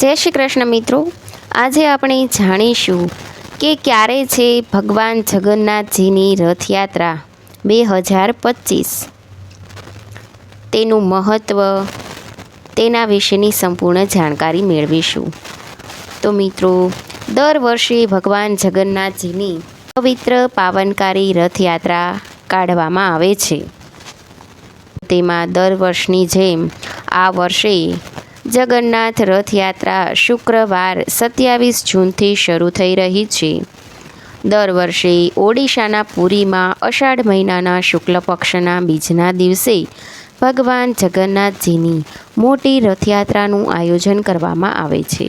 જય શ્રી કૃષ્ણ મિત્રો. આજે આપણે જાણીશું કે ક્યારે છે ભગવાન જગન્નાથજીની રથયાત્રા બે હજાર પચીસ. તેનું મહત્ત્વ તેના વિશેની સંપૂર્ણ જાણકારી મેળવીશું. તો મિત્રો, દર વર્ષે ભગવાન જગન્નાથજીની પવિત્ર પાવનકારી રથયાત્રા કાઢવામાં આવે છે. તેમાં દર વર્ષની જેમ આ વર્ષે જગન્નાથ રથયાત્રા શુક્રવાર સત્યાવીસ જૂનથી શરૂ થઈ રહી છે. દર વર્ષે ઓડિશાના પુરીમાં અષાઢ મહિનાના શુક્લ પક્ષના બીજના દિવસે ભગવાન જગન્નાથજીની મોટી રથયાત્રાનું આયોજન કરવામાં આવે છે.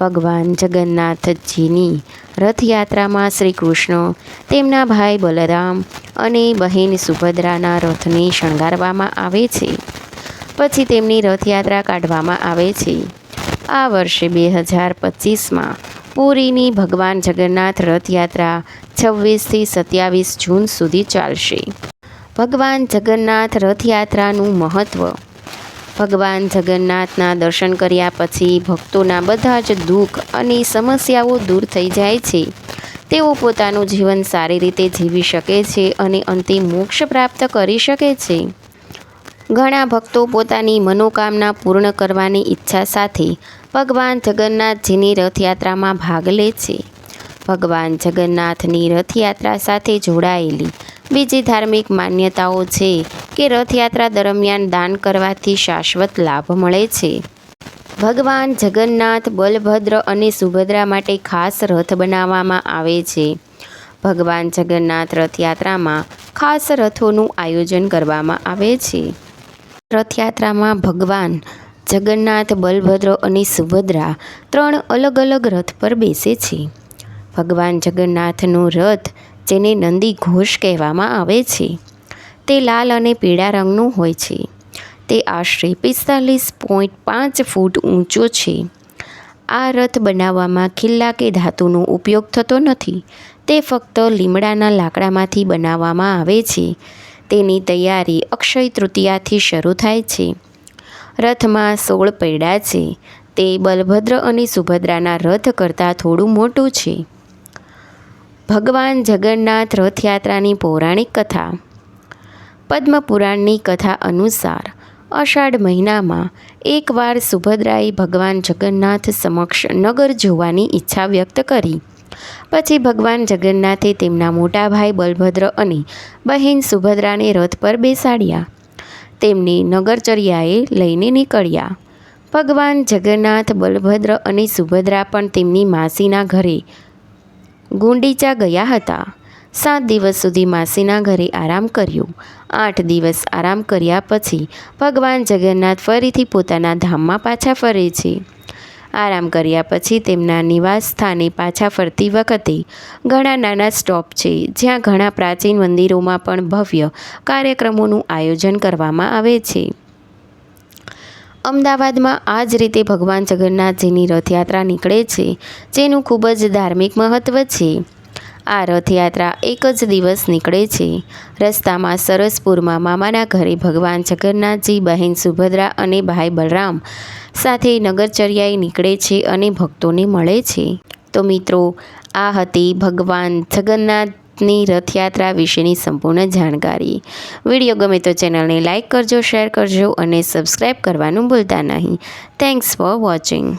ભગવાન જગન્નાથજીની રથયાત્રામાં શ્રી કૃષ્ણ, તેમના ભાઈ બલરામ અને બહેન સુભદ્રાના રથને શણગારવામાં આવે છે. પછી તેમની રથયાત્રા કાઢવામાં આવે છે. આ વર્ષે બે હજાર પચીસમાં પુરીની ભગવાન જગન્નાથ રથયાત્રા છવ્વીસથી સત્યાવીસ જૂન સુધી ચાલશે. ભગવાન જગન્નાથ રથયાત્રાનું મહત્ત્વ ભગવાન જગન્નાથના દર્શન કર્યા પછી ભક્તોના બધા જ દુઃખ અને સમસ્યાઓ દૂર થઈ જાય છે. તેઓ પોતાનું જીવન સારી રીતે જીવી શકે છે અને અંતે મોક્ષ પ્રાપ્ત કરી શકે છે. ઘણા ભક્તો પોતાની મનોકામના પૂર્ણ કરવાની ઈચ્છા સાથે ભગવાન જગન્નાથજીની રથયાત્રામાં ભાગ લે છે. ભગવાન જગન્નાથની રથયાત્રા સાથે જોડાયેલી બીજી ધાર્મિક માન્યતાઓ છે કે રથયાત્રા દરમિયાન દાન કરવાથી શાશ્વત લાભ મળે છે. ભગવાન જગન્નાથ બલભદ્ર અને સુભદ્રા માટે ખાસ રથ બનાવવામાં આવે છે. ભગવાન જગન્નાથ રથયાત્રામાં ખાસ રથોનું આયોજન કરવામાં આવે છે. રથયાત્રામાં ભગવાન જગન્નાથ, બલભદ્ર અને સુભદ્રા ત્રણ અલગ અલગ રથ પર બેસે છે. ભગવાન જગન્નાથનો રથ જેને નંદી ઘોષ કહેવામાં આવે છે, તે લાલ અને પીળા રંગનું હોય છે. તે આશરે પિસ્તાલીસ પોઈન્ટ પાંચ ફૂટ ઊંચો છે. આ રથ બનાવવામાં ખિલ્લા કે ધાતુનો ઉપયોગ થતો નથી. તે ફક્ત લીમડાના લાકડામાંથી બનાવવામાં આવે છે. તેની તૈયારી અક્ષય તૃતીયાથી શરૂ થાય છે. રથમાં સોળ પૈડા છે. તે બલભદ્ર અને સુભદ્રાના રથ કરતાં થોડું મોટું છે. ભગવાન જગન્નાથ રથયાત્રાની પૌરાણિક કથા. પદ્મપુરાણની કથા અનુસાર અષાઢ મહિનામાં એકવાર સુભદ્રાએ ભગવાન જગન્નાથ સમક્ષ નગર જોવાની ઈચ્છા વ્યક્ત કરી. પછી ભગવાન જગન્નાથે તેમના મોટા ભાઈ બલભદ્ર અને બહેન સુભદ્રાને રથ પર બેસાડ્યા. તેમને નગરચર્યાએ લઈને નીકળ્યા. ભગવાન જગન્નાથ, બલભદ્ર અને સુભદ્રા પણ તેમની માસીના ઘરે ગુંડીચા ગયા હતા. સાત દિવસ સુધી માસીના ઘરે આરામ કર્યો. આઠ દિવસ આરામ કર્યા પછી ભગવાન જગન્નાથ ફરીથી પોતાના ધામમાં પાછા ફરે છે. આરામ કર્યા પછી તેમના નિવાસ સ્થાને પાછા ફરતી વખતે ઘણા નાના સ્ટોપ છે, જ્યાં ઘણા પ્રાચીન મંદિરોમાં પણ ભવ્ય કાર્યક્રમોનું આયોજન કરવામાં આવે છે. અમદાવાદમાં આ જ રીતે ભગવાન જગન્નાથજીની રથયાત્રા નીકળે છે, જેનું ખૂબ જ ધાર્મિક મહત્ત્વ છે. આ રથયાત્રા એક જ દિવસ નીકળે છે. રસ્તામાં સરસપુરમાં મામાના ઘરે ભગવાન જગન્નાથજી, બહેન સુભદ્રા અને ભાઈ બલરામ સાથે નગરચર્યાએ નીકળે છે અને ભક્તોને મળે છે. તો મિત્રો, આ હતી ભગવાન જગન્નાથની રથયાત્રા વિશેની સંપૂર્ણ જાણકારી. વીડિયો ગમે તો ચેનલને લાઇક કરજો, શેર કરજો અને સબસ્ક્રાઈબ કરવાનું ભૂલતા નહીં. Thanks for watching